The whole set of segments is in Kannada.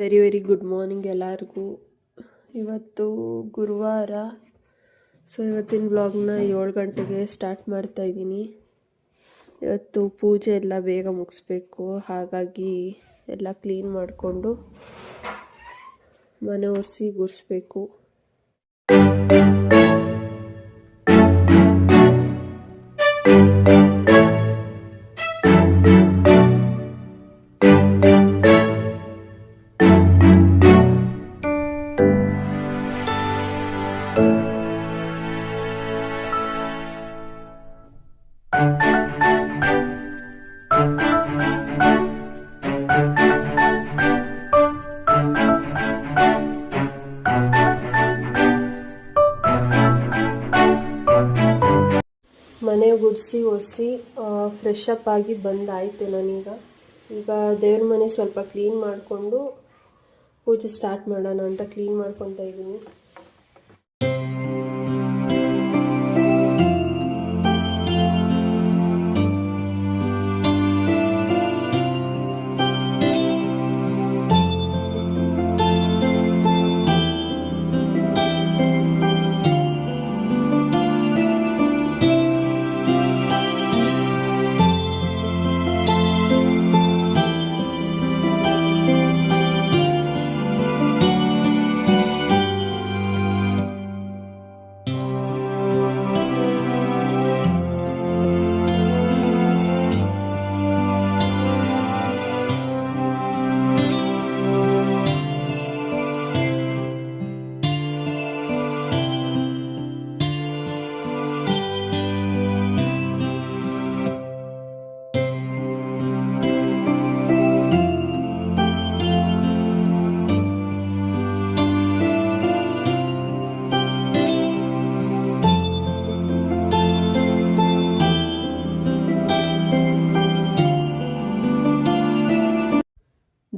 ವೆರಿ ವೆರಿ ಗುಡ್ ಮಾರ್ನಿಂಗ್ ಎಲ್ಲರಿಗೂ. ಇವತ್ತು ಗುರುವಾರ. ಸೊ ಇವತ್ತಿನ ಬ್ಲಾಗ್ನ ಏಳು ಗಂಟೆಗೆ ಸ್ಟಾರ್ಟ್ ಮಾಡ್ತಾ ಇದ್ದೀನಿ. ಇವತ್ತು ಪೂಜೆ ಎಲ್ಲ ಬೇಗ ಮುಗಿಸ್ಬೇಕು. ಹಾಗಾಗಿ ಎಲ್ಲ ಕ್ಲೀನ್ ಮಾಡಿಕೊಂಡು ಮನೆ ಒರೆಸಿ ಗುಡಿಸ್ಬೇಕು. ಗುಡಿಸಿ ಒರೆಸಿ ಫ್ರೆಶ್ ಅಪ್ ಆಗಿ ಬಂದಾಯಿತು ನಾನೀಗ ಈಗ ದೇವ್ರ ಮನೆ ಸ್ವಲ್ಪ ಕ್ಲೀನ್ ಮಾಡಿಕೊಂಡು ಪೂಜೆ ಸ್ಟಾರ್ಟ್ ಮಾಡೋಣ ಅಂತ ಕ್ಲೀನ್ ಮಾಡ್ಕೊತಾ ಇದ್ದೀನಿ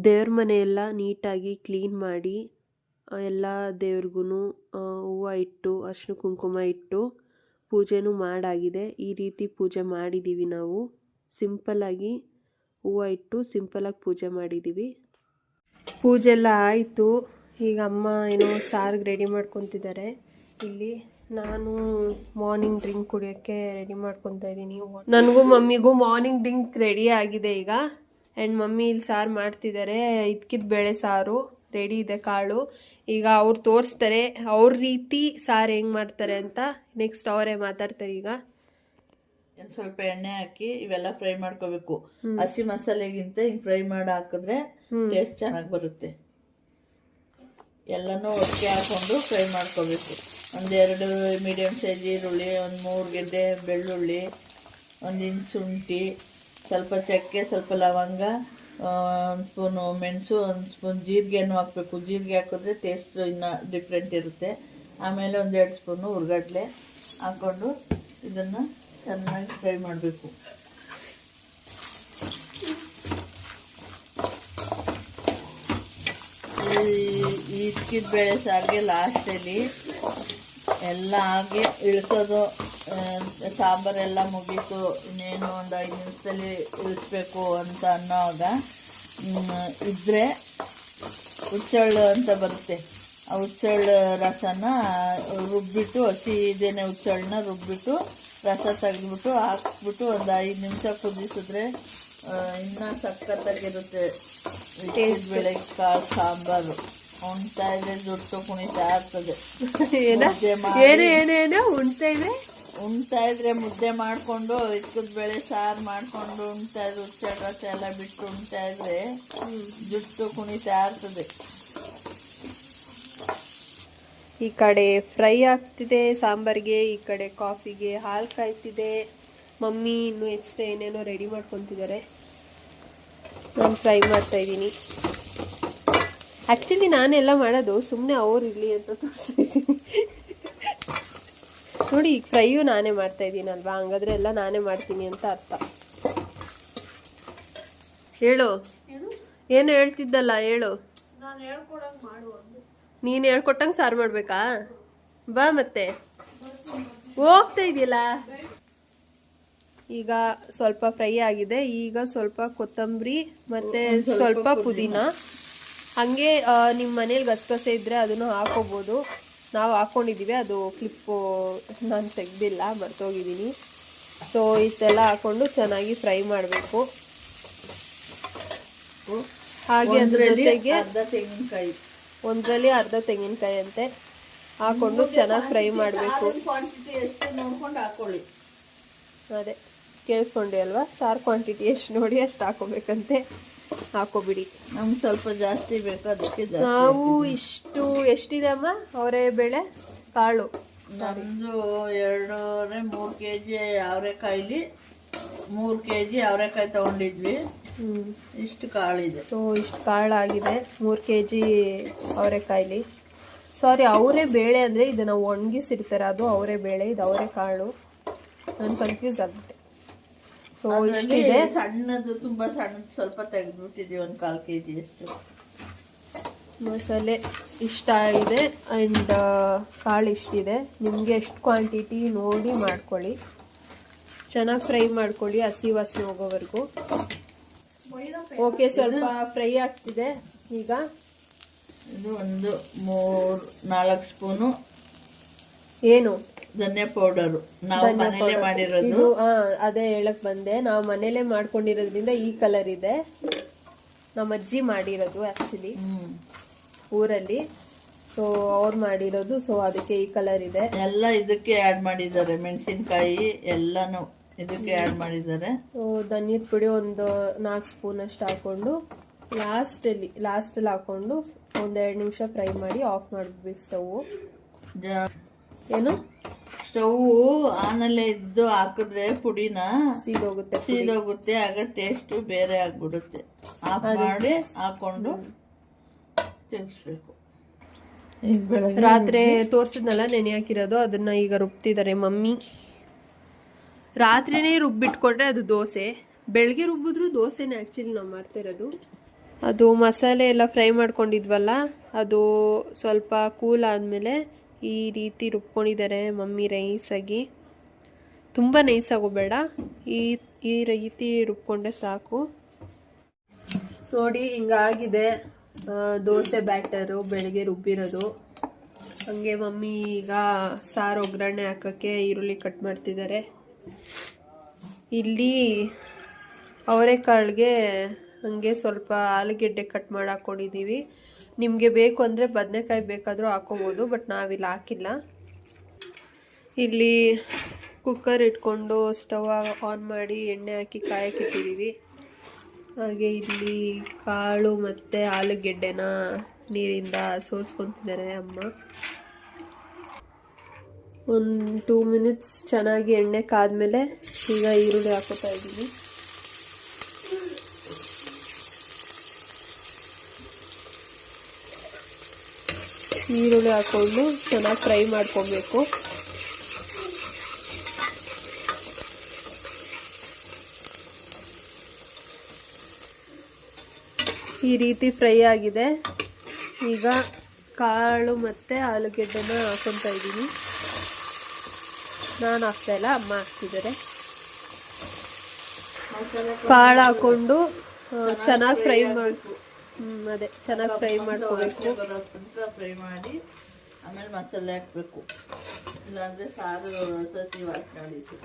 ದೇವ್ರ ಮನೆಯೆಲ್ಲ ನೀಟಾಗಿ ಕ್ಲೀನ್ ಮಾಡಿ ಎಲ್ಲ ದೇವ್ರಿಗೂ ಹೂವು ಇಟ್ಟು ಅರ್ಶಿನ ಕುಂಕುಮ ಇಟ್ಟು ಪೂಜೆನೂ ಮಾಡಾಗಿದೆ. ಈ ರೀತಿ ಪೂಜೆ ಮಾಡಿದ್ದೀವಿ ನಾವು. ಸಿಂಪಲ್ಲಾಗಿ ಹೂವು ಇಟ್ಟು ಸಿಂಪಲಾಗಿ ಪೂಜೆ ಮಾಡಿದ್ದೀವಿ ಪೂಜೆ ಎಲ್ಲ ಆಯಿತು. ಈಗ ಅಮ್ಮ ಏನೋ ಸಾರಿಗೆ ರೆಡಿ ಮಾಡ್ಕೊತಿದ್ದಾರೆ. ಇಲ್ಲಿ ನಾನು ಮಾರ್ನಿಂಗ್ ಡ್ರಿಂಕ್ ಕುಡಿಯೋಕ್ಕೆ ರೆಡಿ ಮಾಡ್ಕೊತಾ ಇದ್ದೀನಿ ನನಗೂ ಮಮ್ಮಿಗೂ ಮಾರ್ನಿಂಗ್ ಡ್ರಿಂಕ್ ರೆಡಿ ಆಗಿದೆ ಈಗ. ಆ್ಯಂಡ್ ಮಮ್ಮಿ ಇಲ್ಲಿ ಸಾರು ಮಾಡ್ತಿದ್ದಾರೆ ಇದ್ಕಿದ ಬೇಳೆ ಸಾರು. ರೆಡಿ ಇದೆ ಕಾಳು. ಈಗ ಅವ್ರು ತೋರಿಸ್ತಾರೆ. ಅವ್ರ ರೀತಿ ಸಾರು ಹೆಂಗೆ ಮಾಡ್ತಾರೆ ಅಂತ ನೆಕ್ಸ್ಟ್ ಅವರೇ ಮಾತಾಡ್ತಾರೆ ಈಗ. ಒಂದ್ ಸ್ವಲ್ಪ ಎಣ್ಣೆ ಹಾಕಿ ಇವೆಲ್ಲ ಫ್ರೈ ಮಾಡ್ಕೋಬೇಕು. ಹಸಿ ಮಸಾಲೆಗಿಂತ ಹಿಂಗ್ ಫ್ರೈ ಮಾಡಿ ಹಾಕಿದ್ರೆ ಟೇಸ್ಟ್ ಚೆನ್ನಾಗಿ ಬರುತ್ತೆ. ಎಲ್ಲನೂ ಒಟ್ಟಿಗೆ ಹಾಕೊಂಡು ಫ್ರೈ ಮಾಡ್ಕೋಬೇಕು. ಒಂದೆರಡು ಮೀಡಿಯಮ್ ಸೈಜ್ ಈರುಳ್ಳಿ ಒಂದು ಮೂರು ಗೆಡ್ಡೆ ಬೆಳ್ಳುಳ್ಳಿ ಒಂದು ಇಂಚ್ ಶುಂಠಿ. ಸ್ವಲ್ಪ ಚಕ್ಕೆ, ಸ್ವಲ್ಪ ಲವಂಗ ಒಂದು ಸ್ಪೂನು ಮೆಣಸು, ಒಂದು ಸ್ಪೂನ್ ಜೀರಿಗೆನೂ ಹಾಕಬೇಕು. ಜೀರಿಗೆ ಹಾಕಿದ್ರೆ ಟೇಸ್ಟ್ ಇನ್ನು ಡಿಫ್ರೆಂಟ್ ಇರುತ್ತೆ. ಆಮೇಲೆ ಒಂದೆರಡು ಸ್ಪೂನು ಹುರ್ಗಡ್ಲೆ ಹಾಕ್ಕೊಂಡು ಇದನ್ನು ಚೆನ್ನಾಗಿ ಫ್ರೈ ಮಾಡಬೇಕು. ಈ ಇದ್ಕಿದ ಬೇಳೆ ಸಾರಿಗೆ ಲಾಸ್ಟಲ್ಲಿ ಎಲ್ಲ ಹಾಗೆ ಇಳಿಸೋದು ಸಾಂಬಾರೆಲ್ಲ ಮುಗೀತು. ಇನ್ನೇನು ಒಂದು ಐದು ನಿಮಿಷದಲ್ಲಿ ಇಳಿಸ್ಬೇಕು ಅಂತ ಅನ್ನೋವಾಗ ಇದ್ರೆ ಹುಚ್ಚಳ್ಳು ಅಂತ ಬರುತ್ತೆ. ಆ ಹುಚ್ಚಳ್ಳು ರಸನ ರುಬ್ಬಿಟ್ಟು ಹಸಿ ಇದೇನೆ ಹುಚ್ಚಳ್ಳನ್ನ ರುಬ್ಬಿಟ್ಟು ರಸ ತೆಗೆದ್ಬಿಟ್ಟು ಹಾಕ್ಬಿಟ್ಟು ಒಂದು ಐದು ನಿಮಿಷ ಕುದಿಸಿದ್ರೆ ಇನ್ನೂ ಸಕ್ಕತ್ತಾಗಿರುತ್ತೆ ಟೇಸ್ಟ್ ಬೆಳೆ ಕಾಳು ಸಾಂಬಾರು. ಉಣ್ತಾ ಇದ್ರೆ ದುಡ್ಡು ಕುಣಿತಾ ಇರ್ತದೆ ಏನೇನೇನೋ ಏನು ಉಣ್ತಾ ಇದೆ ಉಣ್ತಾ ಇದ್ರೆ ಮುದ್ದೆ ಮಾಡಿಕೊಂಡು ಇಕ್ಕದ ಬೇಳೆ ಸಾರು ಮಾಡಿಕೊಂಡು ಉಣ್ತಾ ಇದ್ರೆ ಹುಚ್ಚ ರಸ ಎಲ್ಲ ಬಿಟ್ಟು ಉಣ್ತಾ ಇದ್ರೆ ಜುಟ್ಟು ಕುಣಿತಾ ಇರ್ತದೆ ಈ ಕಡೆ ಫ್ರೈ ಆಗ್ತಿದೆ ಸಾಂಬಾರ್ಗೆ ಈ ಕಡೆ ಕಾಫಿಗೆ ಹಾಲು ಕಾಯ್ತಿದೆ. ಮಮ್ಮಿ ಇನ್ನು ಎಕ್ಸ್ಟ್ರಾ ಏನೇನೋ ರೆಡಿ ಮಾಡ್ಕೊತಿದ್ದಾರೆ. ನಾನು ಫ್ರೈ ಮಾಡ್ತಾ ಇದ್ದೀನಿ. ಆ್ಯಕ್ಚುಲಿ ನಾನೆಲ್ಲ ಮಾಡೋದು ಸುಮ್ಮನೆ ಅವ್ರು ಇರಲಿ ಅಂತ ತೋರಿಸ್ತಿದ್ದೀನಿ ನೋಡಿ ಈಗ ಫ್ರೈಯು ನಾನೇ ಮಾಡ್ತಾ ಇದ್ದೀನಲ್ವಾ? ಹಂಗಾದ್ರೆ ಎಲ್ಲ ನಾನೇ ಮಾಡ್ತೀನಿ ಅಂತ ಅರ್ಥ. ಹೇಳು. ಏನು? ಹೇಳ್ತಿದ್ದಲ್ಲ ಹೇಳು. ನೀನು ಹೇಳ್ಕೊಟ್ಟಂಗೆ ಸಾರು ಮಾಡ್ಬೇಕಾ? ಬಾ ಮತ್ತೆ. ಹೋಗ್ತಾ ಇದೆಯಲ್ಲ? ಈಗ ಸ್ವಲ್ಪ ಫ್ರೈ ಆಗಿದೆ. ಈಗ ಸ್ವಲ್ಪ ಕೊತ್ತಂಬರಿ ಮತ್ತೆ ಸ್ವಲ್ಪ ಪುದೀನ. ಹಾಗೆ ನಿಮ್ಮ ಮನೇಲಿ ಗಸಗಸೆ ಇದ್ದರೆ ಅದನ್ನು ಹಾಕೋಬೋದು. ನಾವು ಹಾಕ್ಕೊಂಡಿದ್ದೀವಿ ಅದು ಕ್ಲಿಪ್ಪು ನಾನು ತೆಗ್ದಿಲ್ಲ ಮರ್ತೋಗಿದ್ದೀನಿ ಸೊ ಇಷ್ಟೆಲ್ಲ ಹಾಕ್ಕೊಂಡು ಚೆನ್ನಾಗಿ ಫ್ರೈ ಮಾಡಬೇಕು. ಹಾಗೆ ಅದ್ರ ಜೊತೆಗೆ ಅರ್ಧ ತೆಂಗಿನಕಾಯಿ. ಒಂದರಲ್ಲಿ ಅರ್ಧ ತೆಂಗಿನಕಾಯಿ ಅಂತೆ. ಹಾಕೊಂಡು ಚೆನ್ನಾಗಿ ಫ್ರೈ ಮಾಡಬೇಕು. ಅದೇ ಕೇಳಿಸ್ಕೊಂಡೆ ಅಲ್ವಾ? ಸಾರು ಕ್ವಾಂಟಿಟಿ ಎಷ್ಟು ನೋಡಿ ಅಷ್ಟು ಹಾಕೋಬೇಕಂತೆ. ಹಾಕೋಬಿಡಿ. ನಮ್ಗೆ ಸ್ವಲ್ಪ ಜಾಸ್ತಿ ಬೇಕು ಅದಕ್ಕೆ ಜಾಸ್ತಿ ನಾವು ಇಷ್ಟು ಎಷ್ಟಿದೆ ಅಮ್ಮ ಅವರೇ ಬೇಳೆ? ಕಾಳು. ನಮ್ಮದು ಎರಡೂವರೆ ಮೂರು ಕೆ ಜಿ ಅವರೆಕಾಯಿಲಿ ಮೂರು ಕೆ ಜಿ ಅವರೆಕಾಯಿ ತೊಗೊಂಡಿದ್ವಿ. ಇಷ್ಟು ಕಾಳಿದೆ. ಸೊ ಇಷ್ಟು ಕಾಳಾಗಿದೆ ಮೂರು ಕೆ ಜಿ ಅವರೆಕಾಯಿಲಿ. ಸಾರಿ ಅವರೇ ಬೇಳೆ ಅಂದರೆ ಇದನ್ನು ಒಣಗಿಸಿರ್ತಾರೆ ಅದು ಅವರೇ ಬೇಳೆ ಇದು ಅವರೇ ಕಾಳು. ನಾನು ಕನ್ಫ್ಯೂಸ್ ಆಗ್ಬಿಟ್ಟೆ. ಸೊ ಇಷ್ಟಿದೆ? ಸಣ್ಣದು ತುಂಬಾ ಸಣ್ಣದು ಸ್ವಲ್ಪ ತೆಗೆದ್ಬಿಟ್ಟಿದೀವಿ ಒಂದು ಕಾಲು ಕೆ ಜಿ ಅಷ್ಟು. ಮಸಾಲೆ ಇಷ್ಟ ಇದೆ ಆ್ಯಂಡ್ ಕಾಳು ಇಷ್ಟಿದೆ. ನಿಮಗೆ ಎಷ್ಟು ಕ್ವಾಂಟಿಟಿ ನೋಡಿ ಮಾಡ್ಕೊಳ್ಳಿ. ಚೆನ್ನಾಗಿ ಫ್ರೈ ಮಾಡ್ಕೊಳ್ಳಿ ಹಸಿ ವಾಸನೆ ಹೋಗೋವರೆಗೂ. ಓಕೆ ಸ್ವಲ್ಪ ಫ್ರೈ ಆಗ್ತಿದೆ. ಈಗ? ಇದು ಒಂದು ಮೂರು ನಾಲ್ಕು ಸ್ಪೂನು ಏನು? ಧನಿಯಾ ಪೌಡರ್ ನಾವು ಧನಿಯಾ ಮನೇಲೆ ಮಾಡಿರೋದು. ಇದು ಆ, ಅದೇ ಹೇಳಕ್ ಬಂದೆ. ನಾವು ಮನೇಲೆ ಮಾಡ್ಕೊಂಡಿರೋದ್ರಿಂದ ಈ ಕಲರ್ ಇದೆ. ನಮ್ಮ ಅಜ್ಜಿ ಮಾಡಿರೋದು ಆಕ್ಚುಲಿ ಹ್ಮ್. ಊರಲ್ಲಿ. ಸೊ ಅವ್ರು ಮಾಡಿರೋದು. ಸೊ ಅದಕ್ಕೆ ಈ ಕಲರ್ ಇದೆ. ಎಲ್ಲ ಇದಕ್ಕೆ ಆ್ಯಡ್ ಮಾಡಿದ್ದಾರೆ. ಮೆಣಸಿನ್ಕಾಯಿ ಎಲ್ಲಾನು ಇದಕ್ಕೆ ಆ್ಯಡ್ ಮಾಡಿದ್ದಾರೆ. ಸೊ ಧನ್ಯದ ಪುಡಿ ಒಂದು ನಾಲ್ಕು ಸ್ಪೂನ್ ಅಷ್ಟು ಹಾಕೊಂಡು ಲಾಸ್ಟಲ್ಲಿ ಲಾಸ್ಟಲ್ಲಿ ಹಾಕೊಂಡು ಒಂದೆರಡು ನಿಮಿಷ ಫ್ರೈ ಮಾಡಿ ಆಫ್ ಮಾಡ್ಬೇಕು ಸ್ಟವ್ ಏನು? ಸ್ಟವ್ ಆನಲ್ಲೇ ಇದ್ದು ಹಾಕಿದ್ರೆ ಪುಡಿನ ಸೀದೋಗುತ್ತೆ ಸೀದೋಗುತ್ತೆ ಆಗ ಟೇಸ್ಟ್ ಬೇರೆ ಆಗ್ಬಿಡುತ್ತೆ. ಆಫ್ ಮಾಡಿ ಹಾಕೊಂಡು ತಿರ್ಗಿಸ್ಬೇಕು. ರಾತ್ರಿ ತೋರ್ಸಿದ್ನಲ್ಲ ನೆನೆ ಹಾಕಿರೋದು ಅದನ್ನ ಈಗ ರುಬ್ತಿದ್ದಾರೆ ಮಮ್ಮಿ. ರಾತ್ರಿನೇ ರುಬ್ಬಿಟ್ಕೊಂಡ್ರೆ ಅದು ದೋಸೆ. ಬೆಳಗ್ಗೆ ರುಬ್ಬಿದ್ರು ದೋಸೆನೇ ಆ್ಯಕ್ಚುಲಿ ನಾವು ಮಾಡ್ತಿರೋದು ಅದು ಮಸಾಲೆ ಎಲ್ಲ ಫ್ರೈ ಮಾಡ್ಕೊಂಡಿದ್ವಲ್ಲ ಅದು ಸ್ವಲ್ಪ ಕೂಲ್ ಆದಮೇಲೆ ಈ ರೀತಿ ರುಬ್ಕೊಂಡಿದ್ದಾರೆ ಮಮ್ಮಿ ರೈಸಾಗಿ. ತುಂಬ ನೈಸಾಗೋಬೇಡ ಈ ಈ ರೀತಿ ರುಬ್ಕೊಂಡ್ರೆ ಸಾಕು. ನೋಡಿ, ಹಿಂಗಾಗಿದೆ. ದೋಸೆ ಬ್ಯಾಟರು ಬೆಳಗ್ಗೆ ರುಬ್ಬಿರೋದು. ಹಂಗೆ ಮಮ್ಮಿ ಈಗ ಸಾರು ಒಗ್ಗರಣೆ ಹಾಕೋಕ್ಕೆ ಈರುಳ್ಳಿ ಕಟ್ ಮಾಡ್ತಿದ್ದಾರೆ. ಇಲ್ಲಿ ಅವರೆಕಾಳಿಗೆ ಹಂಗೆ ಸ್ವಲ್ಪ ಆಲೂಗೆಡ್ಡೆ ಕಟ್ ಮಾಡಿ ಹಾಕ್ಕೊಂಡಿದ್ದೀವಿ ನಿಮಗೆ ಬೇಕು ಅಂದರೆ ಬದನೆಕಾಯಿ ಬೇಕಾದರೂ ಹಾಕೋಬೋದು ಬಟ್ ನಾವಿಲ್ಲಿ ಹಾಕಿಲ್ಲ. ಇಲ್ಲಿ ಕುಕ್ಕರ್ ಇಟ್ಕೊಂಡು ಸ್ಟವ್ ಆನ್ ಮಾಡಿ ಎಣ್ಣೆ ಹಾಕಿ ಕಾಯಕ್ಕಿಟ್ಟಿದ್ದೀವಿ ಹಾಗೆ ಇಲ್ಲಿ ಕಾಳು ಮತ್ತು ಆಲೂಗೆಡ್ಡೆನ ನೀರಿಂದ ಸೋಸ್ಕೊತಿದ್ದಾರೆ ಅಮ್ಮ. ಒಂದು ಟೂ ಮಿನಿಟ್ಸ್ ಚೆನ್ನಾಗಿ ಎಣ್ಣೆ ಕಾದ್ಮೇಲೆ ಈಗ ಈರುಳ್ಳಿ ಹಾಕೋತಾ ಇದ್ದೀನಿ. ಈರುಳ್ಳಿ ಹಾಕೊಂಡು ಚೆನ್ನಾಗಿ ಫ್ರೈ ಮಾಡ್ಕೊಬೇಕು. ಈ ರೀತಿ ಫ್ರೈ ಆಗಿದೆ. ಈಗ ಕಾಳು ಮತ್ತು ಆಲೂಗೆಡ್ಡೆನ ಹಾಕೊತಾ ಇದ್ದೀನಿ. ನಾನು ಹಾಕ್ತಾ ಇಲ್ಲ, ಅಮ್ಮ ಹಾಕ್ತಿದ್ದಾರೆ. ಕಾಳು ಹಾಕ್ಕೊಂಡು ಚೆನ್ನಾಗಿ ಫ್ರೈ ಮಾಡಿ ಹ್ಮ್ ಅದೇ. ಚೆನ್ನಾಗಿ ಫ್ರೈ ಮಾಡ್ಕೋಬೇಕು. ತನಕ ಫ್ರೈ ಮಾಡಿ ಆಮೇಲೆ ಮಸಾಲೆ ಹಾಕ್ಬೇಕು. ಇಲ್ಲಾಂದ್ರೆ ಸಾರು ಸಸಿ ವಾಸನೆ ಹೊಡಿತು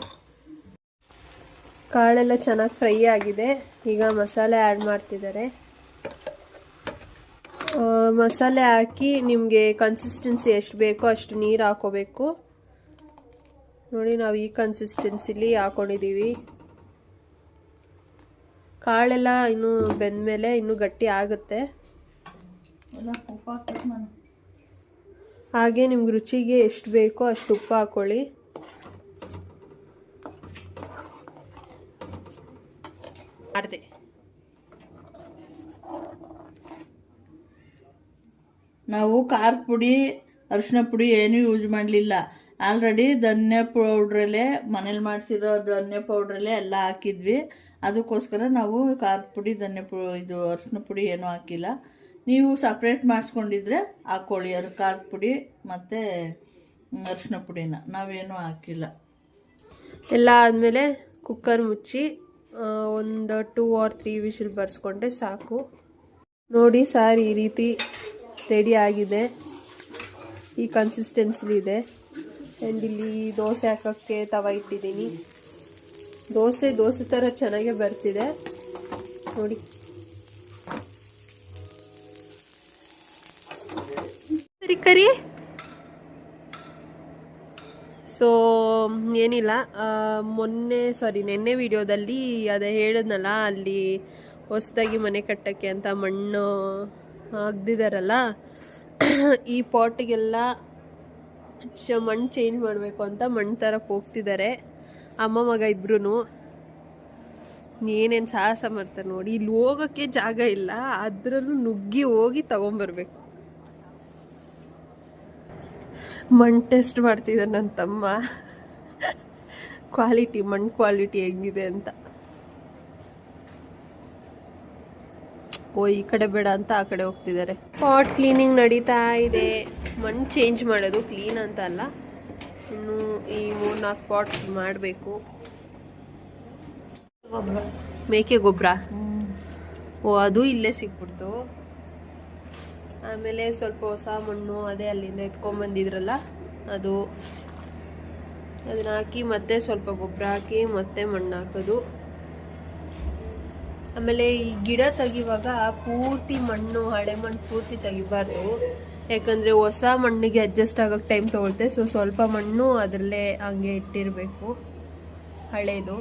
ಕಾಳೆಲ್ಲ ಚೆನ್ನಾಗಿ ಫ್ರೈ ಆಗಿದೆ. ಈಗ ಮಸಾಲೆ ಆ್ಯಡ್ ಮಾಡ್ತಿದ್ದಾರೆ. ಮಸಾಲೆ ಹಾಕಿ ನಿಮಗೆ ಕನ್ಸಿಸ್ಟೆನ್ಸಿ ಎಷ್ಟು ಬೇಕೋ ಅಷ್ಟು ನೀರು ಹಾಕೋಬೇಕು. ನೋಡಿ ನಾವು ಈ ಕನ್ಸಿಸ್ಟೆನ್ಸಿಲಿ ಹಾಕೊಂಡಿದ್ದೀವಿ ಕಾಳೆಲ್ಲ ಇನ್ನೂ ಬೆಂದಮೇಲೆ ಇನ್ನು ಗಟ್ಟಿ ಆಗುತ್ತೆ. ಹಾಗೆ ನಿಮ್ಗೆ ರುಚಿಗೆ ಎಷ್ಟು ಬೇಕೋ ಅಷ್ಟು ಉಪ್ಪು ಹಾಕೊಳ್ಳಿ. ಮಾಡಿದೆ. ನಾವು ಖಾರ ಪುಡಿ ಅರಿಶಿನ ಪುಡಿ ಏನೂ ಯೂಸ್ ಮಾಡಲಿಲ್ಲ. ಆಲ್ರೆಡಿ ಧನ್ಯ ಪೌಡ್ರಲ್ಲೇ ಮನೇಲಿ ಮಾಡಿಸಿರೋ ಧನ್ಯ ಪೌಡ್ರಲ್ಲೇ ಎಲ್ಲ ಹಾಕಿದ್ವಿ. ಅದಕ್ಕೋಸ್ಕರ ನಾವು ಖಾರದ ಪುಡಿ, ಧನ್ಯ ಪು, ಇದು ಅರಿಶಿನ ಪುಡಿ ಏನೂ ಹಾಕಿಲ್ಲ. ನೀವು ಸಪ್ರೇಟ್ ಮಾಡಿಸ್ಕೊಂಡಿದ್ರೆ ಹಾಕ್ಕೊಳ್ಳಿ ಅದು ಖಾರದ ಪುಡಿ ಮತ್ತು ಅರಿಶಿನ ಪುಡಿನ. ನಾವೇನೂ ಹಾಕಿಲ್ಲ. ಎಲ್ಲ ಆದಮೇಲೆ ಕುಕ್ಕರ್ ಮುಚ್ಚಿ ಒಂದು ಟೂ ಆರ್ ತ್ರೀ ವಿಷಲ್ ಬರ್ಸ್ಕೊಂಡ್ರೆ ಸಾಕು. ನೋಡಿ ಸಾರ್ ಈ ರೀತಿ ರೆಡಿ ಆಗಿದೆ. ಈ ಕನ್ಸಿಸ್ಟೆನ್ಸಿ ಇದೆ. ಆ್ಯಂಡ್ ಇಲ್ಲಿ ದೋಸೆ ಹಾಕೋಕ್ಕೆ ತವ ಇಟ್ಟಿದ್ದೀನಿ. ದೋಸೆ ದೋಸೆ ಥರ ಚೆನ್ನಾಗೇ ಬರ್ತಿದೆ. ನೋಡಿ. ಸರಿ ಕರಿ. ಸೊ ಏನಿಲ್ಲ. ಮೊನ್ನೆ ಸಾರಿ ನಿನ್ನೆ ವಿಡಿಯೋದಲ್ಲಿ ಅದೇ ಹೇಳಿದ್ನಲ್ಲ, ಅಲ್ಲಿ ಹೊಸದಾಗಿ ಮನೆ ಕಟ್ಟಕ್ಕೆ ಅಂತ ಮಣ್ಣು ಆಗ್ದಿದಾರಲ್ಲ ಈ ಪಾಟಿಗೆಲ್ಲ ಚ ಮಣ್ಣು ಚೇಂಜ್ ಮಾಡಬೇಕು ಅಂತ ಮಣ್ಣು ತರಕ್ಕೆ ಹೋಗ್ತಿದ್ದಾರೆ ಅಮ್ಮ ಮಗ ಇಬ್ರು ಏನೇನು ಸಾಹಸ ಮಾಡ್ತಾರೆ ನೋಡಿ, ಇಲ್ಲಿ ಹೋಗೋಕ್ಕೆ ಜಾಗ ಇಲ್ಲ. ಅದರಲ್ಲೂ ನುಗ್ಗಿ ಹೋಗಿ ತಗೊಂಬರ್ಬೇಕು. ಮಣ್ಣು ಟೆಸ್ಟ್ ಮಾಡ್ತಿದ್ದಾನೆ ನನ್ನ ತಮ್ಮ. ಕ್ವಾಲಿಟಿ ಮಣ್ಣು ಕ್ವಾಲಿಟಿ ಹೆಂಗಿದೆ ಅಂತ. ಓ, ಈ ಕಡೆ ಬೇಡ ಅಂತ ಆ ಕಡೆ ಹೋಗ್ತಿದ್ದಾರೆ. ಪಾಟ್ ಕ್ಲೀನಿಂಗ್ ನಡೀತಾ ಇದೆ. ಮಣ್ಣು ಚೇಂಜ್ ಮಾಡೋದು ಕ್ಲೀನ್ ಅಂತ ಅಲ್ಲ. ಇನ್ನು ಈ ಮೂರ್ನಾಲ್ಕು ಪಾಟ್ ಮಾಡಬೇಕು. ಮೇಕೆ ಗೊಬ್ಬರ. ಓ, ಅದು ಇಲ್ಲೇ ಸಿಕ್ಬಿಡ್ತು ಆಮೇಲೆ ಸ್ವಲ್ಪ ಹೊಸ ಮಣ್ಣು ಅದೇ ಅಲ್ಲಿಂದ ಎತ್ಕೊಂಬಂದಿದ್ರಲ್ಲ ಅದು. ಅದನ್ನ ಹಾಕಿ ಮತ್ತೆ ಸ್ವಲ್ಪ ಗೊಬ್ಬರ ಹಾಕಿ ಮತ್ತೆ ಮಣ್ಣು ಹಾಕೋದು. ಆಮೇಲೆ ಈ ಗಿಡ ತೆಗಿವಾಗ ಪೂರ್ತಿ ಮಣ್ಣು, ಹಳೆ ಮಣ್ಣು ಪೂರ್ತಿ ತೆಗಿಬಾರ್ದು. ಯಾಕಂದ್ರೆ ಹೊಸ ಮಣ್ಣಿಗೆ ಅಡ್ಜಸ್ಟ್ ಆಗೋಕ್ಕೆ ಟೈಮ್ ತಗೊಳುತ್ತೆ. ಸೊ ಸ್ವಲ್ಪ ಮಣ್ಣು ಅದರಲ್ಲೇ ಹಂಗೆ ಇಟ್ಟಿರಬೇಕು. ಹಳೇದು.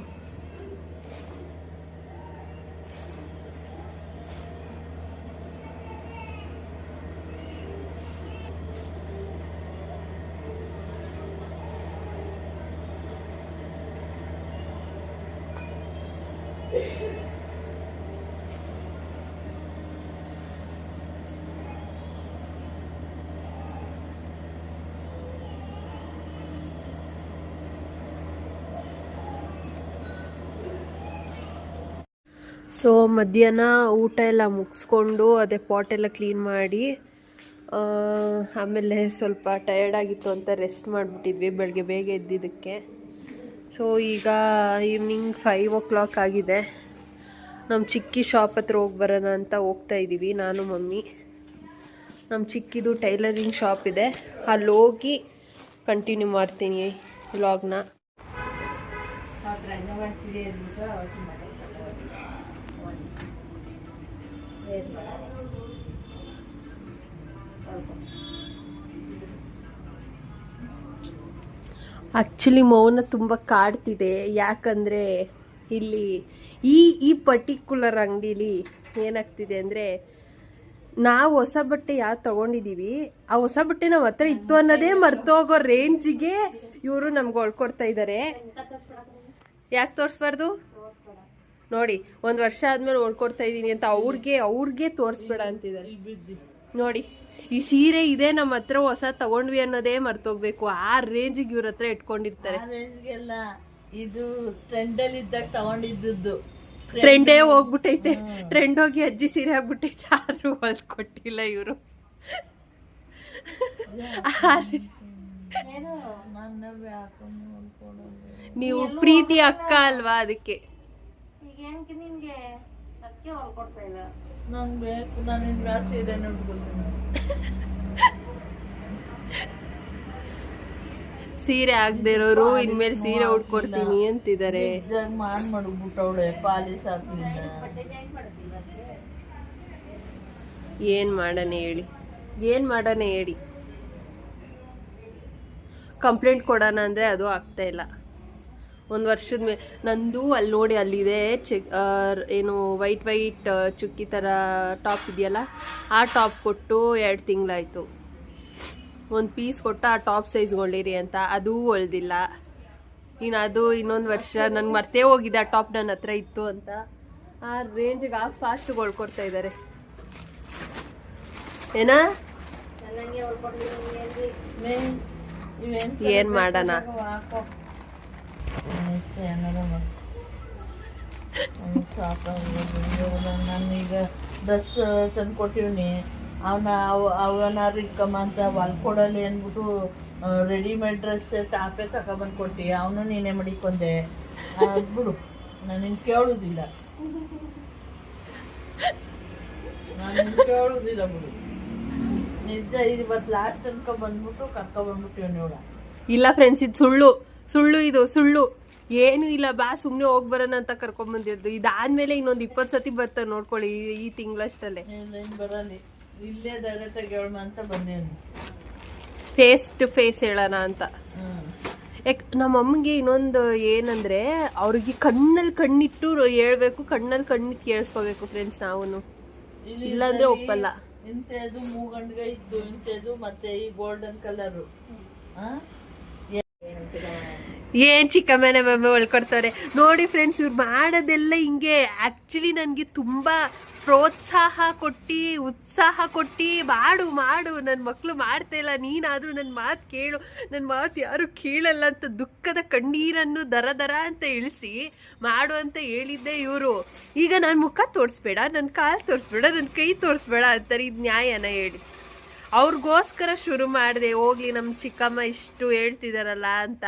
ಸೊ ಮಧ್ಯಾಹ್ನ ಊಟ ಎಲ್ಲ ಮುಗಿಸ್ಕೊಂಡು ಅದೇ ಪಾಟ್ ಎಲ್ಲ ಕ್ಲೀನ್ ಮಾಡಿ ಆಮೇಲೆ ಸ್ವಲ್ಪ ಟಯರ್ಡ್ ಆಗಿತ್ತು ಅಂತ ರೆಸ್ಟ್ ಮಾಡಿಬಿಟ್ಟಿದ್ವಿ ಬೆಳಗ್ಗೆ ಬೇಗ ಎದ್ದಿದ್ದಕ್ಕೆ. ಸೊ ಈಗ ಈವ್ನಿಂಗ್ ಫೈವ್ ಓ ಕ್ಲಾಕ್ ಆಗಿದೆ. ನಮ್ಮ ಚಿಕ್ಕಿ ಶಾಪ್ ಹತ್ರ ಹೋಗಿ ಬರೋಣ ಅಂತ ಹೋಗ್ತಾ ಇದ್ದೀವಿ ನಾನು, ಮಮ್ಮಿ. ನಮ್ಮ ಚಿಕ್ಕಿದು ಟೈಲರಿಂಗ್ ಶಾಪ್ ಇದೆ. ಅಲ್ಲಿ ಹೋಗಿ ಕಂಟಿನ್ಯೂ ಮಾಡ್ತೀನಿ ವ್ಲಾಗ್ನ ಆ್ಯಕ್ಚುಲಿ ಮೌನ ತುಂಬ ಕಾಡ್ತಿದೆ. ಯಾಕಂದರೆ ಇಲ್ಲಿ ಈ ಈ ಪರ್ಟಿಕ್ಯುಲರ್ ಅಂಗಡೀಲಿ ಏನಾಗ್ತಿದೆ ಅಂದರೆ ನಾವು ಹೊಸ ಬಟ್ಟೆ ಯಾವ್ದು ತೊಗೊಂಡಿದ್ದೀವಿ ಆ ಹೊಸ ಬಟ್ಟೆ ನಮ್ಮ ಹತ್ರ ಇತ್ತು ಅನ್ನೋದೇ ಮರ್ತೋಗೋ ರೇಂಜಿಗೆ ಇವರು ನಮ್ಗೆ ಹೊಳ್ಕೊಡ್ತಾ ಇದ್ದಾರೆ ಯಾಕೆ ತೋರಿಸ್ಬಾರ್ದು? ನೋಡಿ ಒಂದು ವರ್ಷ ಆದ್ಮೇಲೆ ಓಡ್ಕೊಡ್ತಾ ಇದ್ದೀನಿ ಅಂತ ಅವ್ರಿಗೆ ಅವ್ರಿಗೆ ತೋರಿಸ್ಬೇಡ ಅಂತಿದ್ದಾರೆ. ನೋಡಿ ಈ ಸೀರೆ ಇದೆ ನಮ್ಮ ಹತ್ರ ಹೊಸ ತಗೊಂಡ್ವಿ ಅನ್ನೋದೇ ಮರ್ತೋಗ್ಬೇಕು. ಆ ರೇಂಜಿಗೆ ಇವ್ರ ಹತ್ರ ಇಟ್ಕೊಂಡಿರ್ತಾರೆ. ಇದು ಟ್ರೆಂಡಲ್ಲಿ ಇದ್ದಾಗ ತಗೊಂಡಿದ್ದು ಟ್ರೆಂಡೇ ಹೋಗ್ಬಿಟ್ಟೈತೆ. ಟ್ರೆಂಡ್ ಹೋಗಿ ಅಜ್ಜಿ ಸೀರೆ ಆಗ್ಬಿಟ್ಟೈತೆ ಆದ್ರೂ ಹೊಲ್ಕೊಟ್ಟಿಲ್ಲ ಇವರು. ನೀವು ಪ್ರೀತಿ ಅಕ್ಕ ಅಲ್ವಾ ಅದಕ್ಕೆ? ನಂಗೆ ಬೇಕು ನಾನು ಇನ್ಮ್ಯಾಲ ಸೀರೆ ಉಟ್ಕೊತೀನಿ ಸೀರೆ ಆಗದೆ ಇರೋರು ಇನ್ಮೇಲೆ ಸೀರೆ ಉಟ್ಕೊಡ್ತೀನಿ ಅಂತಿದ್ದಾರೆ ಮಾಡಿ ಮಡಗ್ಬಿಟ್ಟವಳೆ ಪಾಲಿಸ್ ಏನ್ ಮಾಡೋಣ ಹೇಳಿ. ಏನ್ ಮಾಡೋಣ ಹೇಳಿ. ಕಂಪ್ಲೇಂಟ್ ಕೊಡೋಣ ಅಂದ್ರೆ ಅದು ಆಗ್ತಾ ಇಲ್ಲ. ಒಂದು ವರ್ಷದ ಮೇಲೆ ನಂದು ಅಲ್ಲಿ ನೋಡಿ ಅಲ್ಲಿದೆ ಚಿಕ್ ಏನು ವೈಟ್ ವೈಟ್ ಚುಕ್ಕಿ ಥರ ಟಾಪ್ ಇದೆಯಲ್ಲ ಆ ಟಾಪ್ ಕೊಟ್ಟು ಎರಡು ತಿಂಗಳಾಯಿತು. ಒಂದು ಪೀಸ್ ಕೊಟ್ಟು ಆ ಟಾಪ್ ಸೈಜ್ ಹೊಲಿರಿ ಅಂತ ಅದೂ ಹೊಳ್ದಿಲ್ಲ ಇನ್ನು ಅದು ಇನ್ನೊಂದು ವರ್ಷ ನಂಗೆ ಮರ್ತೇ ಹೋಗಿದೆ ಆ ಟಾಪ್ ನನ್ನ ಹತ್ರ ಇತ್ತು ಅಂತ. ಆ ರೇಂಜ್ಗೆ ಆ ಫಾಸ್ಟ್ ಹೊಳ್ಕೊಡ್ತಾ ಇದ್ದಾರೆ ಏನಾ? ಏನು ಮಾಡೋಣ? ನಾನೀಗ ದಸ್ ತಂದು ಕೊಟ್ಟಿವ್ನಿ. ಅವನ ಅವನಾರು ಇಕ್ಕಮ್ಮ ಅಂತ ಹೊಲ್ಕೊಡಲಿ ಅಂದ್ಬಿಟ್ಟು ರೆಡಿಮೇಡ್ ಡ್ರೆಸ್ ಟಾಪೇ ತಗೊಬಂದು ಕೊಟ್ಟಿ ಅವನು ನೀನೇ ಮಡಿಕೊಂಡೆ. ಬಿಡು. ನಾನು ಕೇಳುದಿಲ್ಲ. ನಾನು ಕೇಳುದಿಲ್ಲ ಬಿಡು. ನಿಜ ಇವತ್ತು ಲಾಸ್ಟ್ ತನಕ ಬಂದ್ಬಿಟ್ಟು ಕರ್ಕೊ ಬಂದ್ಬಿಟ್ಟು ನೋಡ. ಇಲ್ಲ ಫ್ರೆಂಡ್ಸ್ ಇದು ಸುಳ್ಳು. ಸುಳ್ಳು ಇದು ಸುಳ್ಳು. ಏನು ಇಲ್ಲ ಬಾ ಸುಮ್ಮನೆ ಹೋಗಿ ಬರೋಣ ಅಂತ ಕರ್ಕೊಂಡ್ ಬಂದಿದ್ದು ಇದಾದ್ಮೇಲೆ ಇನ್ನೊಂದು ಇಪ್ಪತ್ತು ಸತಿ ಬರ್ತಾರೆ ನೋಡ್ಕೊಳ್ಳಿ ಈ- ತಿಂಗಳಷ್ಟಲ್ಲೇ. ಇಲ್ಲ ಅಂತ ಬಂದೆ ಫೇಸ್ ಟು ಫೇಸ್ ಹೇಳೋಣ ಅಂತ. ಯಾಕೆ ಯಾಕ್ ನಮ್ಮ ಅಮ್ಮಗೆ ಇನ್ನೊಂದು ಏನಂದ್ರೆ ಅವ್ರಿಗೆ ಕಣ್ಣಲ್ಲಿ ಕಣ್ಣಿಟ್ಟು ಹೇಳ್ಬೇಕು ಕಣ್ಣಲ್ಲಿ ಕಣ್ಣು ಕೇಳಿಸ್ಕೋಬೇಕು ಫ್ರೆಂಡ್ಸ್ ನಾವು ಇಲ್ಲಿ ಇಲ್ಲಾಂದ್ರೆ ಒಪ್ಪಲ್ಲ. ಇಂಥದ್ದು ಮೂಗಂಡ್ಗೆ ಇದ್ದು ಇಂಥದ್ದು ಮತ್ತೆ ಈ ಗೋಲ್ಡನ್ ಕಲರು ಏನ್ ಮನೆ ಮಮ್ಮಿ ಒಳ್ಕೊಡ್ತಾರೆ ನೋಡಿ ಫ್ರೆಂಡ್ಸ್ ಇವ್ರು ಮಾಡೋದೆಲ್ಲ ಹಿಂಗೆ. ಆಕ್ಚುಲಿ ನನಗೆ ತುಂಬಾ ಪ್ರೋತ್ಸಾಹ ಕೊಟ್ಟು, ಉತ್ಸಾಹ ಕೊಟ್ಟು, ಮಾಡು ಮಾಡು ನನ್ನ ಮಕ್ಕಳು ಮಾಡ್ತಾ ಇಲ್ಲ, ನೀನಾದರೂ ನನ್ನ ಮಾತು ಕೇಳು ನನ್ನ ಮಾತು ಯಾರು ಕೇಳಲ್ಲ ಅಂತ ದುಃಖದ ಕಣ್ಣೀರನ್ನು ದರ ದರ ಅಂತ ಇಳಿಸಿ ಮಾಡು ಅಂತ ಹೇಳಿದ್ದೆ ಇವರು. ಈಗ ನನ್ನ ಮುಖ ತೋರಿಸ್ಬೇಡ ನನ್ನ ಕಾಲು ತೋರಿಸ್ಬೇಡ ನನ್ನ ಕೈ ತೋರಿಸ್ಬೇಡ ಅಂತಾರೆ, ಇದು ನ್ಯಾಯನ ಹೇಳಿ. ಅವ್ರಿಗೋಸ್ಕರ ಶುರು ಮಾಡಿದೆ, ಹೋಗ್ಲಿ ನಮ್ಮ ಚಿಕ್ಕಮ್ಮ ಇಷ್ಟು ಹೇಳ್ತಿದಾರಲ್ಲ ಅಂತ.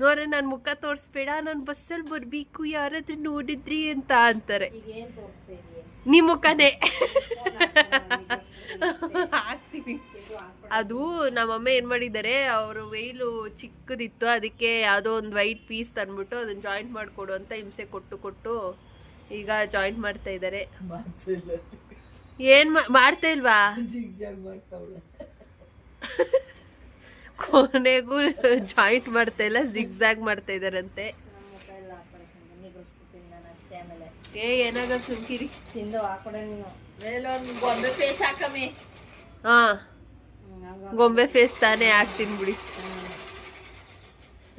ನೋಡ್ರೆ ನನ್ನ ಮುಖ ತೋರಿಸ್ಬೇಡ, ನಾನು ಬಸ್ಸಲ್ಲಿ ಬರ್ಬೇಕು, ಯಾರಾದ್ರೂ ನೋಡಿದ್ರಿ ಅಂತ ಅಂತಾರೆ. ನಿಮ್ಮ ಮುಖನೇ. ಹಾಕ್ತೀವಿ. ಅದು ನಮ್ಮಮ್ಮ ಏನ್ ಮಾಡಿದ್ದಾರೆ, ಅವರು ವೈಲು ಚಿಕ್ಕದಿತ್ತು, ಅದಕ್ಕೆ ಯಾವುದೋ ಒಂದು ವೈಟ್ ಪೀಸ್ ತಂದ್ಬಿಟ್ಟು ಅದನ್ನ ಜಾಯಿಂಟ್ ಮಾಡಿಕೊಡು ಅಂತ ಹಿಂಸೆ ಕೊಟ್ಟು ಕೊಟ್ಟು ಈಗ ಜಾಯಿಂಟ್ ಮಾಡ್ತಾ ಇದ್ದಾರೆ. ಏನ್ ಮಾ- ಮಾಡ್ತಾ ಇಲ್ವಾ? ಕೊನೆಗೂ ಜಾಯಿಂಟ್ ಮಾಡ್ತಾ ಇಲ್ಲ ಜಿಗ್ಜಾಗ್ ಮಾಡ್ತಾ ಇದಾರಂತೆ ಏ ಏನಾಗ ಸುಮ್ಕಿರಿ. ಮೇಲೊಂದು ಗೊಂಬೆ ಫೇಸ್ ಹಾಕಮ್ಮಿ. ಹಾ ಗೊಂಬೆ ಫೇಸ್ ತಾನೇ ಹಾಕ್ತೀನಿ ಬಿಡಿ.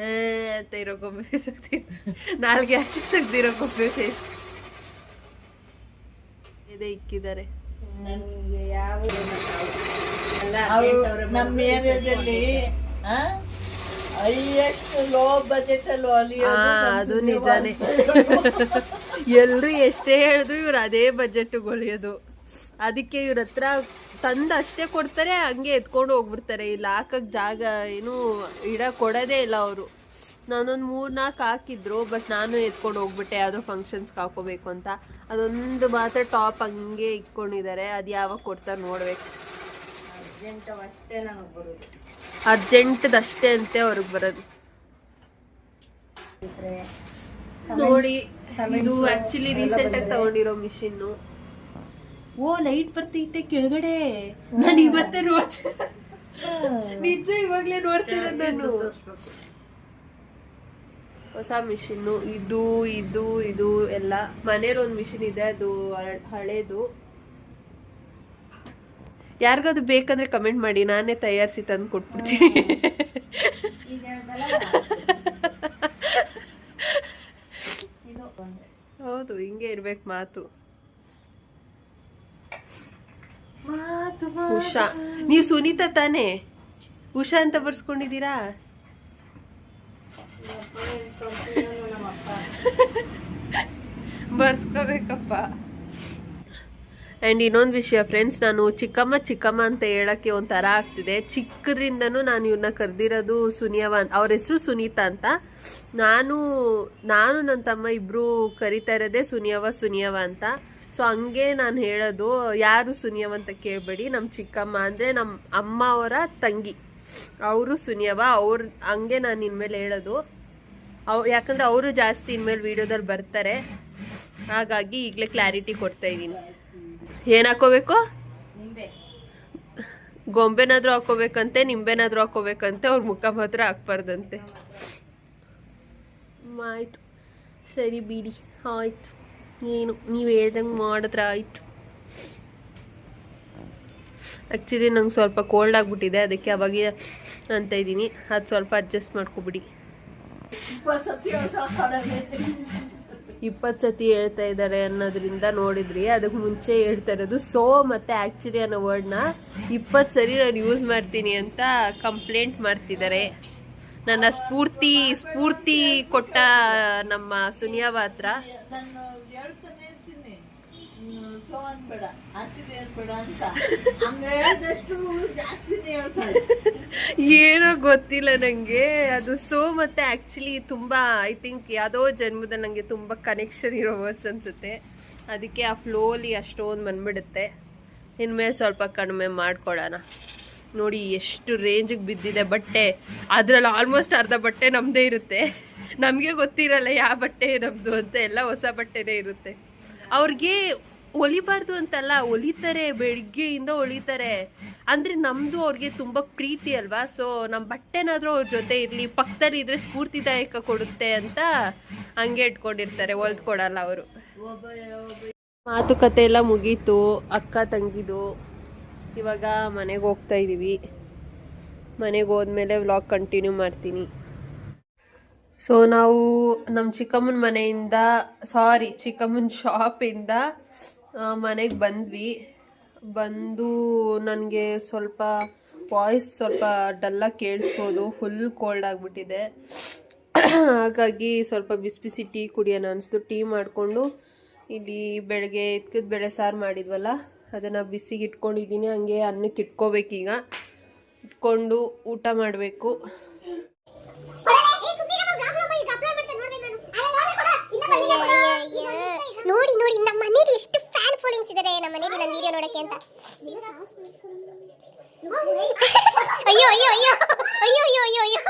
ಏ ಅಂತ ಇರೋ ಗೊಂಬೆ ಫೇಸ್ ಹಾಕ್ತೀನಿ. ನಾಲ್ಗೆ ಹಾಕಿ ತೆಗ್ದಿರೋ ಗೊಂಬೆ ಫೇಸ್ ಇದೆ ಇಕ್ಕಿದ್ದಾರೆ. ನಮ್ಮ ಏರಿಯಾದಲ್ಲಿ ಹೈಯೆಸ್ಟ್ ಲೋ ಬಜೆಟ್ ಅಲ್ಲಿ ಅದು ನಿಜಾನೇ. ಎಲ್ರು ಎಷ್ಟೇ ಹೇಳಿದ್ರು ಇವ್ರು ಅದೇ ಬಜೆಟ್ ಹೊಲಿಯೋದು ಅದಕ್ಕೆ ಇವ್ರ ಹತ್ರ ತಂದ ಅಷ್ಟೇ ಕೊಡ್ತಾರೆ ಹಂಗೆ ಎತ್ಕೊಂಡು ಹೋಗ್ಬಿಡ್ತಾರೆ. ಇಲ್ಲಿ ಹಾಕಕ್ ಜಾಗ ಏನು ಇಡ ಕೊಡೋದೇ ಇಲ್ಲ ಅವರು. ನಾನೊಂದು ಮೂರ್ ನಾಲ್ಕು ಹಾಕಿದ್ರು ಬಟ್ ನಾನು ಎತ್ಕೊಂಡು ಹೋಗ್ಬಿಟ್ಟೆ ಯಾವುದೋ ಫಂಕ್ಷನ್ಸ್ಗೆ ಹಾಕೋಬೇಕು ಅಂತ. ಅದೊಂದು ಮಾತ್ರ ಟಾಪ್ ಹಂಗೆ ಇಟ್ಕೊಂಡಿದ್ದಾರೆ. ಅದು ಯಾವಾಗ ಕೊಡ್ತಾರೆ ನೋಡ್ಬೇಕು. ಅರ್ಜೆಂಟ್ದಷ್ಟೇ ಅಂತೆ ಅವ್ರಿಗೆ ಬರೋದು. ನೋಡಿ ಇದು ಆಕ್ಚುಲಿ ರೀಸೆಂಟ್ ಆಗಿ ತಗೊಂಡಿರೋ ಮಿಷಿನ್ ಓ ಲೈಟ್ ಬರ್ತೈತೆ ಕೆಳಗಡೆ. ನಾನು ಇವತ್ತೇ ನೋಡ್ತೀನಿ ನಿಜ ಇವಾಗ್ಲೇ ನೋಡ್ತಿರೋದು ನಾನು. ಹೊಸ ಮಿಷಿನ್ನು. ಇದು ಇದು ಇದು ಎಲ್ಲ. ಮನೇಲಿ ಒಂದು ಮಿಷಿನ್ ಇದೆ ಅದು ಹಳ್- ಹಳೇದು. ಯಾರಿಗದು ಬೇಕಂದ್ರೆ ಕಮೆಂಟ್ ಮಾಡಿ. ನಾನೇ ತಯಾರಿಸಿ ತಂದು ಕೊಟ್ಬಿಡ್ತೀನಿ. ಹೌದು ಹಿಂಗೆ ಇರ್ಬೇಕು ಮಾತು. ಉಷಾ. ನೀವು ಸುನೀತಾ ತಾನೇ? ಉಷಾ ಅಂತ ಬರ್ಸ್ಕೊಂಡಿದ್ದೀರಾ? ಬರ್ಸ್ಕೋಬೇಕಪ್ಪ. ಆ್ಯಂಡ್ ಇನ್ನೊಂದು ವಿಷಯ ಫ್ರೆಂಡ್ಸ್ ನಾನು ಚಿಕ್ಕಮ್ಮ ಚಿಕ್ಕಮ್ಮ ಅಂತ ಹೇಳೋಕ್ಕೆ ಒಂಥರ ಆಗ್ತಿದೆ. ಚಿಕ್ಕದ್ರಿಂದನೂ ನಾನು ಇವ್ರನ್ನ ಕರೆದಿರೋದು ಸುನಿಯವ ಅಂತ ಅವ್ರ ಹೆಸರು ಸುನೀತಾ ಅಂತ. ನಾನು ನಾನು ನನ್ನ ತಮ್ಮ ಇಬ್ಬರು ಕರಿತಾ ಇರೋದೇ ಸುನಿಯವ ಸುನಿಯವ ಅಂತ. ಸೊ ಹಂಗೆ ನಾನು ಹೇಳೋದು, ಯಾರು ಸುನಿಯವ ಅಂತ ಕೇಳಬೇಡಿ. ನಮ್ಮ ಚಿಕ್ಕಮ್ಮ ಅಂದರೆ ನಮ್ಮ ಅಮ್ಮ ಅವರ ತಂಗಿ. ಅವರು ಸುನಿಯವ ಅವ್ರ ಹಂಗೆ ನಾನು ಇನ್ಮೇಲೆ ಹೇಳೋದು. ಅವ್ ಯಾಕಂದ್ರೆ ಅವರು ಜಾಸ್ತಿ ಇನ್ಮೇಲೆ ವಿಡಿಯೋದಲ್ಲಿ ಬರ್ತಾರೆ. ಹಾಗಾಗಿ ಈಗಲೇ ಕ್ಲಾರಿಟಿ ಕೊಡ್ತಾ ಇದ್ದೀನಿ. ಏನು ಹಾಕೋಬೇಕು? ಗೊಂಬೆನಾದ್ರೂ ಹಾಕೋಬೇಕಂತೆ ನಿಂಬೆನಾದ್ರೂ ಹಾಕೋಬೇಕಂತೆ ಅವ್ರ ಮುಖ ಮಾತ್ರ ಹಾಕ್ಬಾರ್ದಂತೆ. ಆಯ್ತು. ಸರಿ ಬಿಡಿ. ಆಯ್ತು. ಏನು ನೀವು ಹೇಳ್ದಂಗೆ ಮಾಡಿದ್ರೆ ಆಯ್ತು. ಆ್ಯಕ್ಚುಲಿ ನಂಗೆ ಸ್ವಲ್ಪ ಕೋಲ್ಡ್ ಆಗಿಬಿಟ್ಟಿದೆ ಅದಕ್ಕೆ ಅವಾಗ ಅಂತ ಇದ್ದೀನಿ. ಅದು ಸ್ವಲ್ಪ ಅಡ್ಜಸ್ಟ್ ಮಾಡ್ಕೊಬಿಡಿ. ಇಪ್ಪತ್ತು ಸತಿ ಹೇಳ್ತಾ ಇದ್ದಾರೆ ಅನ್ನೋದ್ರಿಂದ ನೋಡಿದ್ರಿ ಅದಕ್ಕೆ ಮುಂಚೆ ಹೇಳ್ತಾ ಇರೋದು ಸೋ ಮತ್ತೆ ಆ್ಯಕ್ಚುಲಿ ಅನ್ನೋ ವರ್ಡ್ನ ಇಪ್ಪತ್ತು ಸರಿ ನಾನು ಯೂಸ್ ಮಾಡ್ತೀನಿ ಅಂತ ಕಂಪ್ಲೇಂಟ್ ಮಾಡ್ತಿದ್ದಾರೆ. ನನ್ನ ಸ್ಫೂರ್ತಿ ಸ್ಫೂರ್ತಿ ಕೊಟ್ಟ ನಮ್ಮ ಸುನಿಯಾ ಹತ್ರ ನಾನು ಹೇಳ್ತಾನೆ ಇರ್ತೀನಿ ಹ್ಮ್, ಸೊ ಅನ್ಬೇಡ ಹೇಳ್ಬೇಡ ಅಂತ. ಹಂಗ ಹೇಳ್ದಷ್ಟು ಜಾಸ್ತಿನೇ ಹೇಳ್ತಾಳೆ ಏನೋ ಗೊತ್ತಿಲ್ಲ ನನಗೆ ಅದು ಸೋ ಮತ್ತೆ ಆಕ್ಚುಲಿ ತುಂಬಾ ಐ ಥಿಂಕ್ ಯಾವುದೋ ಜನ್ಮದ ನನಗೆ ತುಂಬಾ ಕನೆಕ್ಷನ್ ಇರೋ ವರ್ಡ್ಸ್ ಅನ್ಸುತ್ತೆ. ಅದಕ್ಕೆ ಆ ಫ್ಲೋಲಿ ಅಷ್ಟೊಂದು ಬಂದ್ಬಿಡುತ್ತೆ. ಇನ್ಮೇಲೆ ಸ್ವಲ್ಪ ಕಡಿಮೆ ಮಾಡ್ಕೊಳ್ಳೋಣ ನೋಡಿ ಎಷ್ಟು ರೇಂಜಿಗೆ ಬಿದ್ದಿದೆ ಬಟ್ಟೆ. ಅದರಲ್ಲಿ ಆಲ್ಮೋಸ್ಟ್ ಅರ್ಧ ಬಟ್ಟೆ ನಮ್ಮದೇ ಇರುತ್ತೆ. ನಮಗೆ ಗೊತ್ತಿರಲ್ಲ ಯಾವ ಬಟ್ಟೆ ನಮ್ಮದು ಅಂತ, ಎಲ್ಲ ಹೊಸ ಬಟ್ಟೆನೇ ಇರುತ್ತೆ. ಅವ್ರಿಗೆ ಹೊಲಿಬಾರ್ದು ಅಂತಲ್ಲ, ಒಲಿತಾರೆ ಬೆಳಿಗ್ಗೆಯಿಂದ ಒಲಿತಾರೆ. ಅಂದರೆ ನಮ್ಮದು ಅವ್ರಿಗೆ ತುಂಬ ಪ್ರೀತಿ ಅಲ್ವಾ? ಸೊ ನಮ್ಮ ಬಟ್ಟೆನಾದರೂ ಅವ್ರ ಜೊತೆ ಇರಲಿ, ಪಕ್ಕದಲ್ಲಿ ಇದ್ರೆ ಸ್ಫೂರ್ತಿದಾಯಕ ಕೊಡುತ್ತೆ ಅಂತ ಹಂಗೆ ಇಟ್ಕೊಂಡಿರ್ತಾರೆ ಹೊಲ್ದ್ಕೊಡಲ್ಲ ಅವರು. ಮಾತುಕತೆ ಎಲ್ಲ ಮುಗೀತು, ಅಕ್ಕ ತಂಗಿದು. ಇವಾಗ ಮನೆಗೆ ಹೋಗ್ತಾ ಇದ್ದೀವಿ ಮನೆಗೆ ಹೋದ್ಮೇಲೆ ವ್ಲಾಗ್ ಕಂಟಿನ್ಯೂ ಮಾಡ್ತೀನಿ. ಸೊ ನಾವು ನಮ್ಮ ಚಿಕ್ಕಮ್ಮನ ಮನೆಯಿಂದ ಸಾರಿ ಚಿಕ್ಕಮ್ಮನ ಶಾಪಿಂದ ಮನೆಗೆ ಬಂದ್ವಿ. ಬಂದು ನನಗೆ ಸ್ವಲ್ಪ ವಾಯ್ಸ್ ಸ್ವಲ್ಪ ಡಲ್ಲಾಗಿ ಕೇಳಿಸ್ಬೋದು ಫುಲ್ ಕೋಲ್ಡ್ ಆಗಿಬಿಟ್ಟಿದೆ. ಹಾಗಾಗಿ ಸ್ವಲ್ಪ ಬಿಸಿ ಬಿಸಿ ಟೀ ಕುಡಿಯೋಣ ಅನಿಸ್ತು. ಟೀ ಮಾಡಿಕೊಂಡು ಇಲ್ಲಿ ಬೆಳಗ್ಗೆ ಎತ್ಕದ ಬೆಳೆ ಸಾರು ಮಾಡಿದ್ವಲ್ಲ, ಅದನ್ನು ಬಿಸಿಗೆ ಇಟ್ಕೊಂಡಿದ್ದೀನಿ ಹಂಗೆ ಅನ್ನಕ್ಕೆ ಇಟ್ಕೋಬೇಕೀಗ. ಇಟ್ಕೊಂಡು ಊಟ ಮಾಡಬೇಕು. ನೋಡಿ ನೋಡಿ, ನಮ್ಮ ಮನೇಲಿ ಎಷ್ಟು ಫ್ಯಾನ್ ಫಾಲೋಯಿಂಗ್ಸ್ ಇದ್ದಾರೆ ನಮ್ಮ ಮನೇಲಿ ನನ್ನ ವಿಡಿಯೋ ನೋಡಕ್ಕೆ ಅಂತ. ಅಯ್ಯೋ ಅಯ್ಯೋ ಅಯ್ಯೋ ಅಯ್ಯೋ ಅಯ್ಯೋ ಅಯ್ಯೋ ಅಯ್ಯೋ.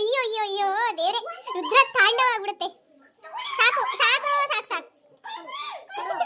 ಅಯ್ಯೋ ಅಯ್ಯೋ ಅಯ್ಯೋ, ದೇವ್ರೆ, ರುದ್ರ ತಾಂಡವ ಆಗ್ಬಿಡುತ್ತೆ ಸಾಕು ಸಾಕು ಸಾಕು. ಸಾಕು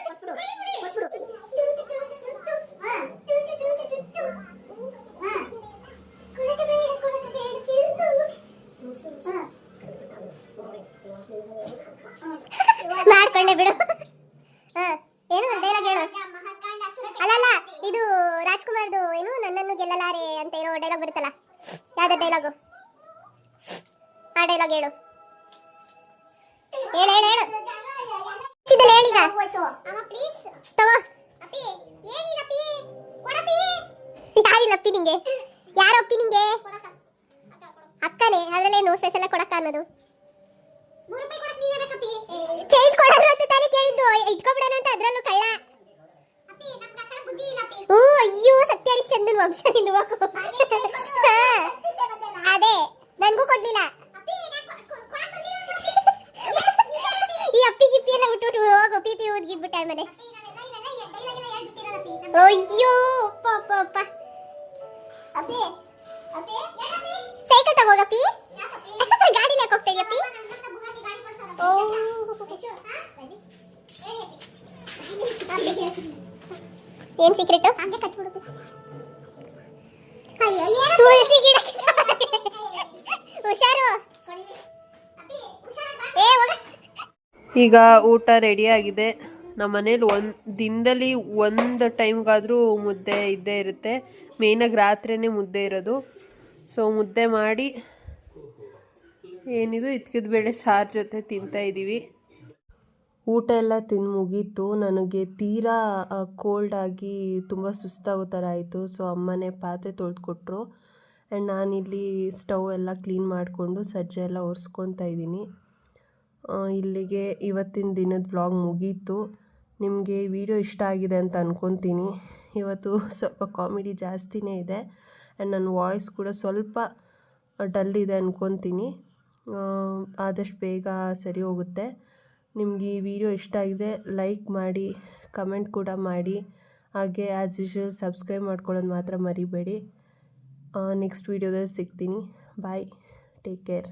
ಮನೆ ಅಯ್ಯೋ ಅಪ್ಪ ಅಪ್ಪ ಅಪ್ಪ. ಸೈಕಲ್ ತಗೋಗಪ್ಪಿ ಗಾಡಿಲಿ ಯಾಕೆ ಹೋಗ್ತಾ ಇದೆಯಪ್ಪಿ ಏನ್ ಸೀಕ್ರೆಟ್ ಹಂಗೆ ಕಟ್ಬಿಡು ತುಳಸಿ ಗಿಡ. ಹುಷಾರು. ಏ ಹೋಗ. ಈಗ ಊಟ ರೆಡಿ ಆಗಿದೆ. ನಮ್ಮ ಮನೇಲಿ ಒಂದು, ದಿನದಲ್ಲಿ ಒಂದು ಟೈಮ್ಗಾದರೂ ಮುದ್ದೆ ಇದ್ದೇ ಇರುತ್ತೆ. ಮೇಯ್ನಾಗಿ ರಾತ್ರಿನೇ ಮುದ್ದೆ ಇರೋದು. ಸೊ ಮುದ್ದೆ ಮಾಡಿ ಏನಿದು ಇದ್ಕಿದ ಬೇಳೆ ಸಾರು ಜೊತೆ ತಿಂತಾ ಇದ್ದೀವಿ ಊಟ ಎಲ್ಲ ತಿಂದು ಮುಗೀತು. ನನಗೆ ತೀರಾ ಕೋಲ್ಡ್ ಆಗಿ ತುಂಬ ಸುಸ್ತಾಗೋ ಥರ ಆಯಿತು. ಸೊ ಅಮ್ಮನೇ ಪಾತ್ರೆ ತೊಳೆದುಕೊಟ್ರು. ಆ್ಯಂಡ್ ನಾನಿಲ್ಲಿ ಸ್ಟವ್ ಎಲ್ಲ ಕ್ಲೀನ್ ಮಾಡಿಕೊಂಡು ಸಜ್ಜೆ ಎಲ್ಲ ಒರೆಸ್ಕೊತಾ ಇದ್ದೀನಿ. ಇಲ್ಲಿಗೆ ಇವತ್ತಿನ ದಿನದ ಬ್ಲಾಗ್ ಮುಗೀತು. ನಿಮಗೆ ವಿಡಿಯೋ ಇಷ್ಟ ಆಗಿದೆ ಅಂತ ಅಂದ್ಕೊತೀನಿ ಇವತ್ತು ಸ್ವಲ್ಪ ಕಾಮಿಡಿ ಜಾಸ್ತಿನೇ ಇದೆ. ಆ್ಯಂಡ್ ನನ್ನ ವಾಯ್ಸ್ ಕೂಡ ಸ್ವಲ್ಪ ಡಲ್ ಇದೆ ಅಂದ್ಕೊತೀನಿ ಆದಷ್ಟು ಬೇಗ ಸರಿ ಹೋಗುತ್ತೆ. ನಿಮಗೆ ಈ ವಿಡಿಯೋ ಇಷ್ಟ ಆಗಿದೆ, ಲೈಕ್ ಮಾಡಿ, ಕಮೆಂಟ್ ಕೂಡ ಮಾಡಿ. ಹಾಗೆ ಆ್ಯಸ್ ಯೂಶ್ವಲ್ ಸಬ್ಸ್ಕ್ರೈಬ್ ಮಾಡ್ಕೊಳ್ಳೋದು ಮಾತ್ರ ಮರಿಬೇಡಿ. ನೆಕ್ಸ್ಟ್ ವೀಡಿಯೋದಲ್ಲಿ ಸಿಗ್ತೀನಿ. Bye take care